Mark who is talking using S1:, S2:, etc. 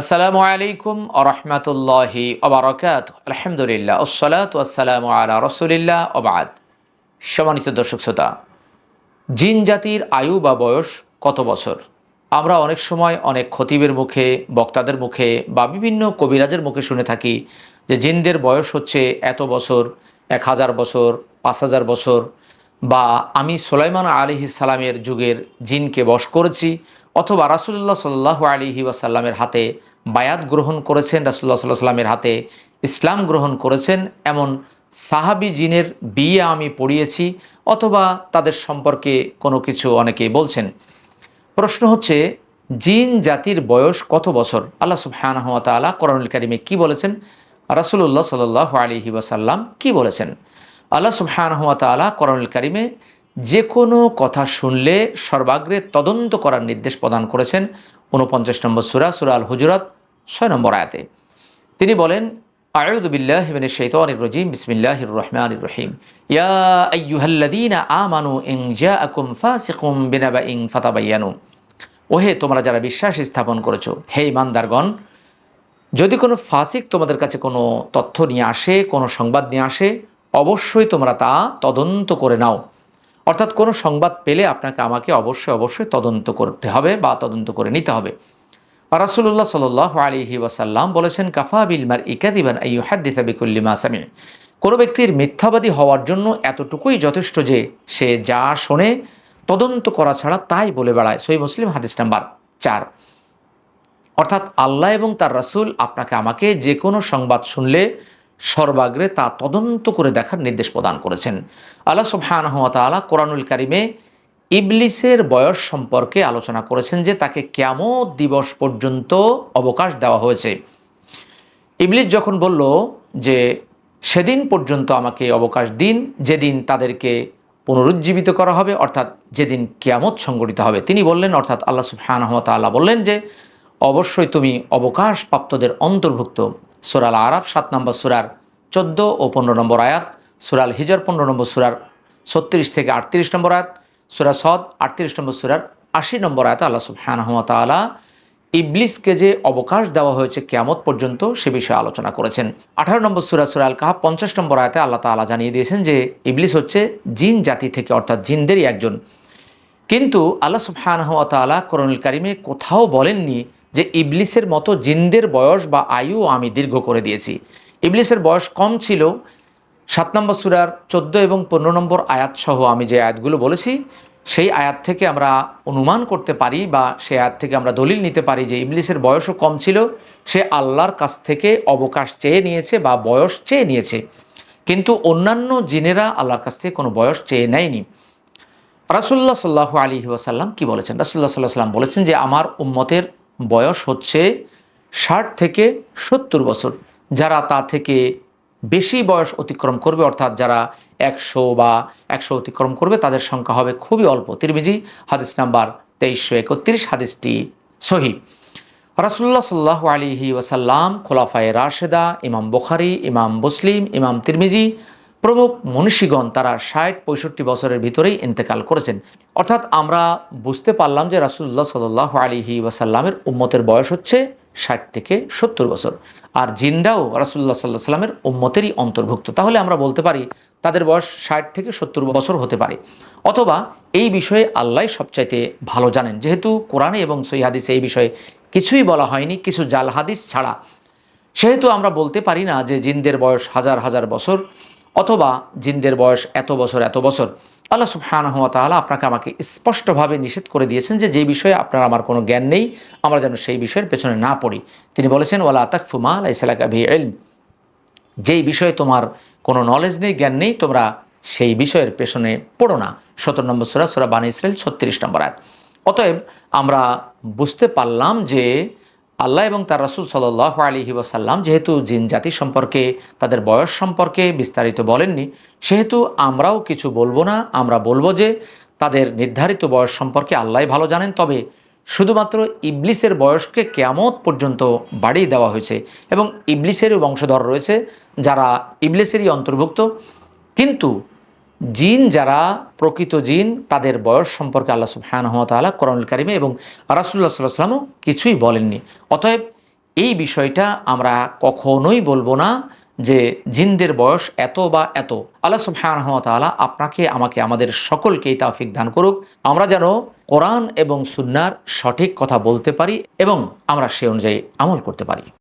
S1: আসসালামু আলাইকুম আরহামতুল্লাহি ওবরাকাত আলহামদুলিল্লাহ ওসলাত আসসালামু আলা রসুলিল্লাহ ওবাদ। সম্মানিত দর্শক শ্রোতা, জিন জাতির আয়ু বা বয়স কত বছর? আমরা অনেক সময় অনেক খতিবের মুখে, বক্তাদের মুখে বা বিভিন্ন কবিরাজের মুখে শুনে থাকি যে জিনদের বয়স হচ্ছে এত বছর, এক হাজার বছর, পাঁচ হাজার বছর, বা আমি সোলাইমান আলিহি সালামের যুগের জিনকে বশ করেছি অথবা রাসুল্লাহ সাল্লাহ আলিহি ওয়াসাল্লামের হাতে বায়াত গ্রহণ করেছেন রাসুল্লাহ সাল্লাহ সাল্লামের হাতে ইসলাম গ্রহণ করেছেন, এমন সাহাবি জিনের বিয়ে আমি পড়িয়েছি অথবা তাদের সম্পর্কে কোনো কিছু অনেকেই বলছেন। প্রশ্ন হচ্ছে, জিন জাতির বয়স কত বছর? আল্লাহ সুবহানাহু ওয়া তাআলা কোরআনুল কারিমে কি বলেছেন? রাসূলুল্লাহ সাল্লাল্লাহু আলাইহি ওয়াসাল্লাম কি বলেছেন? আল্লাহ সুবহানাহু ওয়া তাআলা কোরআনুল কারিমে যে কোনো কথা শুনলে সর্বাগ্রে তদন্ত করার নির্দেশ প্রদান করেছেন উনপঞ্চাশ নম্বর সুরা সুরা আল হুজরাত ছয় নম্বর আয়াতে। তিনি বলেন, আউযু বিল্লাহি মিনাশ শাইতানির রাজিম, বিসমিল্লাহির রহমানির রহিম। ইয়া আইয়ুহাল্লাযীনা আমানু ইন জাআকুম ফাসিকুম বিনাবাইন ফাতাবায়ানু ওহে, তোমরা যারা বিশ্বাস স্থাপন করেছ, হে ইমানদারগণ, যদি কোনো ফাসিক তোমাদের কাছে কোনো তথ্য নিয়ে আসে, কোনো সংবাদ নিয়ে আসে, অবশ্যই তোমরা তা তদন্ত করে নাও। অর্থাৎ কোনো সংবাদ পেলে আপনাকে আমাকে অবশ্যই অবশ্যই তদন্ত করতে হবে বা তদন্ত করে নিতে হবে। রাসুল্লাহ সাল আলিহি ওয়াসাল্লাম বলেছেন, কাফা বিলমার ইকাদিবান আইয়ু হাদ্দিসা বিকুল্লিমা সামিন কোনো ব্যক্তির মিথ্যাবাদী হওয়ার জন্য এতটুকুই যথেষ্ট যে সে যা শোনে, তদন্ত করা ছাড়া তাই বলে বেড়ায়। সই মুসলিম, হাদিস নাম্বার চার। অর্থাৎ আল্লাহ এবং তার রাসুল আপনাকে আমাকে যে কোনো সংবাদ শুনলে সর্বাগ্রে তা তদন্ত করে দেখার নির্দেশ প্রদান করেছেন। আল্লাহ সুবহানহতালা কোরআনুল কারিমে ইবলিসের বয়স সম্পর্কে আলোচনা করেছেন যে তাকে কেমত দিবস পর্যন্ত অবকাশ দেওয়া হয়েছে। ইবলিস যখন বলল যে, সেদিন পর্যন্ত আমাকে অবকাশ দিন, যেদিন তাদেরকে পুনরুজ্জীবিত করা হবে, অর্থাৎ যেদিন কেয়ামত সংগঠিত হবে। তিনি বললেন, অর্থাৎ আল্লাহ সুবহানহতালা বললেন যে, অবশ্যই তুমি অবকাশ প্রাপ্তদের অন্তর্ভুক্ত সুরাল আরাফ, সাত নম্বর সুরার চোদ্দ ও পনেরো নম্বর আয়াত সুরাল হিজর পনেরো নম্বর সুরার ছত্রিশ থেকে আটত্রিশ নম্বর আয়াত, সুরা সদ আটত্রিশ নম্বর সুরার আশি নম্বর আয়াত আল্লাহ সুবহানহতালা ইবলিসকে যে অবকাশ দেওয়া হয়েছে কেয়ামত পর্যন্ত সে বিষয়ে আলোচনা করেছেন। আঠারো নম্বর সুরা সুরাল কাহা পঞ্চাশ নম্বর আয়াতে আল্লাহ তালা জানিয়ে দিয়েছেন যে ইবলিস হচ্ছে জিন জাতি থেকে, অর্থাৎ জিনদেরই একজন। কিন্তু আল্লাহ সুবহানহতালা করণুল কারিমে কোথাও বলেননি যে ইবলিসের মতো জিনদের বয়স বা আয়ু আমি দীর্ঘ করে দিয়েছি। ইবলিসের বয়স কম ছিল, সাত নম্বর সুরার চোদ্দ এবং পনেরো নম্বর আয়াত সহ আমি যে আয়াতগুলো বলেছি, সেই আয়াত থেকে আমরা অনুমান করতে পারি বা সেই আয়াত থেকে আমরা দলিল নিতে পারি যে ইবলিসের বয়সও কম ছিল, সে আল্লাহর কাছ থেকে অবকাশ চেয়ে নিয়েছে বা বয়স চেয়ে নিয়েছে। কিন্তু অন্যান্য জিনেরা আল্লাহর কাছ থেকে কোনো বয়স চেয়ে নেয়নি। রাসুল্লাহ সাল্লাহ আলী ওয়াসাল্লাম কি বলেছেন? রাসুল্লাহ সাল্লাহ সাল্লাম বলেছেন যে, আমার উম্মতের বয়স হচ্ছে ষাট থেকে সত্তর বছর। যারা তা থেকে বেশি বয়স অতিক্রম করবে, অর্থাৎ যারা একশো বা একশো অতিক্রম করবে, তাদের সংখ্যা হবে খুবই অল্প। তিরমিজি, হাদিস নাম্বার তেইশশো একত্রিশ, হাদিসটি সহি। রাসুল্লাহ সাল্লাহ আলিহি ওয়াসাল্লাম, খোলাফায়ে রাশেদা, ইমাম বুখারি, ইমাম মুসলিম, ইমাম তিরমিজি প্রমুখ মনীষীগণ তারা ষাট পঁয়ষট্টি বছরের ভিতরেই ইন্তেকাল করেছেন। অর্থাৎ আমরা বুঝতে পারলাম যে রাসুল্লাহ সাল্লাহ আলিহি ওয়াসাল্লামের উম্মতের বয়স হচ্ছে ষাট থেকে সত্তর বছর। আর জিন্দাও রাসুল্লাহ সাল্লাহ সাল্লামের উম্মতেরই অন্তর্ভুক্ত। তাহলে আমরা বলতে পারি তাদের বয়স ষাট থেকে সত্তর বছর হতে পারে। অথবা এই বিষয়ে আল্লাহ সবচাইতে ভালো জানেন। যেহেতু কোরআনে এবং সই হাদিসে এই বিষয়ে কিছুই বলা হয়নি, কিছু জাল হাদিস ছাড়া। সেহেতু আমরা বলতে পারি না যে জিনদের বয়স হাজার হাজার বছর। অথবা জিনদের বয়স এত বছর এত বছর। আল্লাহ সুবহানাহু ওয়া তাআলা আপনাকে আমাকে স্পষ্টভাবে নিষেধ করে দিয়েছেন যে যে বিষয়ে আপনার আমার কোনো জ্ঞান নেই, আমরা যেন সেই বিষয়ের পেছনে না পড়ি। তিনি বলেছেন, ওয়ালা তাকফু মা লাইসালাকা ভি ইলম। যেই বিষয়ে তোমার কোনো নলেজ নেই, জ্ঞান নেই, তোমরা সেই বিষয়ের পেছনে পড়ো না। সতেরো নম্বর সুরা সুরা বানী ইসরায়েল ছত্রিশ নম্বর আয়াত। অতএব আমরা বুঝতে পারলাম যে আল্লাহ এবং তার রাসুল সাল্লাহ আলহি ওয়াসাল্লাম যেহেতু জিন জাতি সম্পর্কে তাদের বয়স সম্পর্কে বিস্তারিত বলেননি, সেহেতু আমরাও কিছু বলব না, আমরা বলব যে তাদের নির্ধারিত বয়স সম্পর্কে আল্লাহ ভালো জানেন, তবে শুধুমাত্র ইবলিসের বয়সকে কেয়ামত পর্যন্ত বাড়িয়ে দেওয়া হয়েছে এবং ইবলিসেরও বংশধর রয়েছে যারা ইবলিসেরই অন্তর্ভুক্ত। কিন্তু জিন যারা প্রকৃত জিন, তাদের বয়স সম্পর্কে আল্লাহ সুবহান তালা করণুল কারিমে এবং রাসুল্লাহ সাল্লাহ সাল্লামও কিছুই বলেননি। অতএব এই বিষয়টা আমরা কখনোই বলব না যে জিনদের বয়স এত বা এত। আল্লাহ সুবহানাহু আপনাকে, আমাকে, আমাদের সকলকেই তাফিক দান করুক। আমরা যেন কোরআন এবং সুন্নার সঠিক কথা বলতে পারি এবং আমরা সে অনুযায়ী আমল করতে পারি।